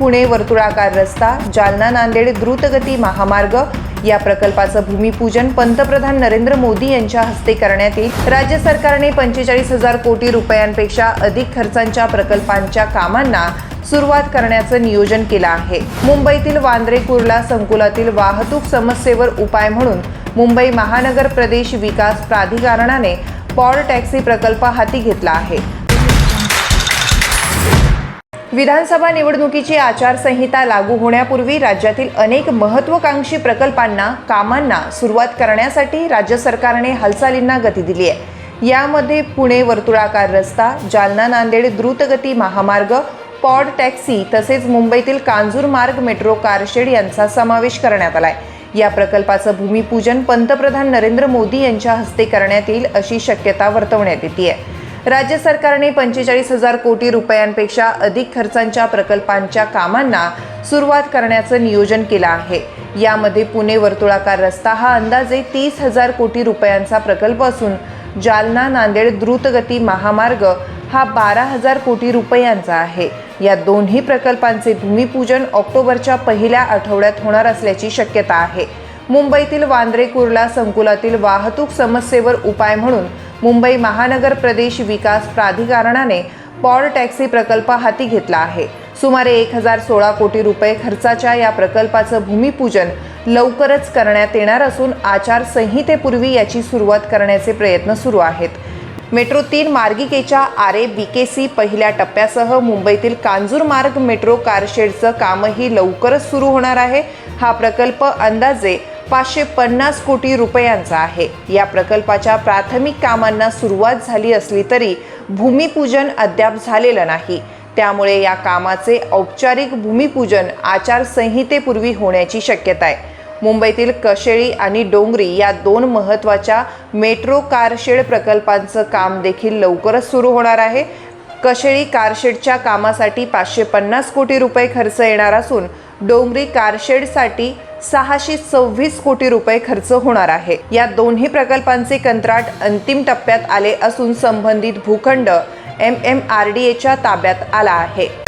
पुणे वर्तुळाकार रस्ता जालना नांदेड द्रुतगती महामार्ग या प्रकल्पाचं भूमिपूजन पंतप्रधान नरेंद्र मोदी यांच्या हस्ते करण्यात येईल. राज्य सरकारने पंचेचाळीस हजार कोटी रुपयांपेक्षा अधिक खर्चांच्या प्रकल्पांच्या कामांना सुरुवात करण्याचं नियोजन केलं आहे. मुंबईतील वांद्रे कुर्ला संकुलातील वाहतूक समस्येवर उपाय म्हणून मुंबई महानगर प्रदेश विकास प्राधिकरणाने पॉल टॅक्सी प्रकल्प हाती घेतला आहे. विधानसभा निवडणुकीची आचारसंहिता लागू होण्यापूर्वी राज्यातील अनेक महत्त्वाकांक्षी प्रकल्पांना कामांना सुरुवात करण्यासाठी राज्य सरकारने हालचालींना गती दिली आहे. यामध्ये पुणे वर्तुळाकार रस्ता जालना नांदेड द्रुतगती महामार्ग पॉड टॅक्सी तसेच मुंबईतील कांजूर मार्ग मेट्रो कारशेड यांचा समावेश करण्यात आला आहे या प्रकल्पाचं भूमिपूजन पंतप्रधान नरेंद्र मोदी यांच्या हस्ते करण्यात येईल अशी शक्यता वर्तवण्यात येते आहे राज्य सरकारने पंचेचाळीस हजार कोटी रुपयांपेक्षा अधिक खर्चांच्या प्रकल्पांच्या कामांना सुरुवात करण्याचं नियोजन केलं आहे. यामध्ये पुणे वर्तुळाकार रस्ता हा अंदाजे तीस हजार कोटी रुपयांचा प्रकल्प असून जालना नांदेड द्रुतगती महामार्ग हा बारा हजार कोटी रुपयांचा आहे. या दोन्ही प्रकल्पांचे भूमिपूजन ऑक्टोबरच्या पहिल्या आठवड्यात होणार असल्याची शक्यता आहे. मुंबईतील वांद्रे कुर्ला संकुलातील वाहतूक समस्येवर उपाय म्हणून मुंबई महानगर प्रदेश विकास प्राधिकरणाने पॉल टॅक्सी प्रकल्प हाती घेतला आहे. सुमारे एक हजार सोळा कोटी रुपये खर्चाच्या या प्रकल्पाचं भूमिपूजन लवकरच करण्यात येणार असून आचारसंहितेपूर्वी याची सुरुवात करण्याचे प्रयत्न सुरू आहेत. मेट्रो तीन मार्गिकेच्या आरे सी पहिल्या टप्प्यासह मुंबईतील कांजूरमार्ग मेट्रो कारशेडचं कामही लवकरच सुरू होणार आहे. हा प्रकल्प अंदाजे पाचशे पन्नास कोटी रुपयांचा आहे. या प्रकल्पाच्या प्राथमिक कामांना सुरुवात झाली असली तरी भूमिपूजन अद्याप झालेलं नाही. त्यामुळे या कामाचे औपचारिक भूमिपूजन आचारसंहितेपूर्वी होण्याची शक्यता आहे. मुंबईतील कशेळी आणि डोंगरी या दोन महत्त्वाच्या मेट्रो कारशेड प्रकल्पांचं काम देखील लवकरच सुरू होणार आहे. कशेळी कारशेडच्या कामासाठी पाचशे पन्नास कोटी रुपये खर्च येणार असून डोंगरी कारशेडसाठी सहाशे सव्वीस कोटी रुपये खर्च होणार आहे. या दोन्ही प्रकल्पांचे कंत्राट अंतिम टप्प्यात आले असून संबंधित भूखंड एम एम आर डी एच्या ताब्यात आला आहे.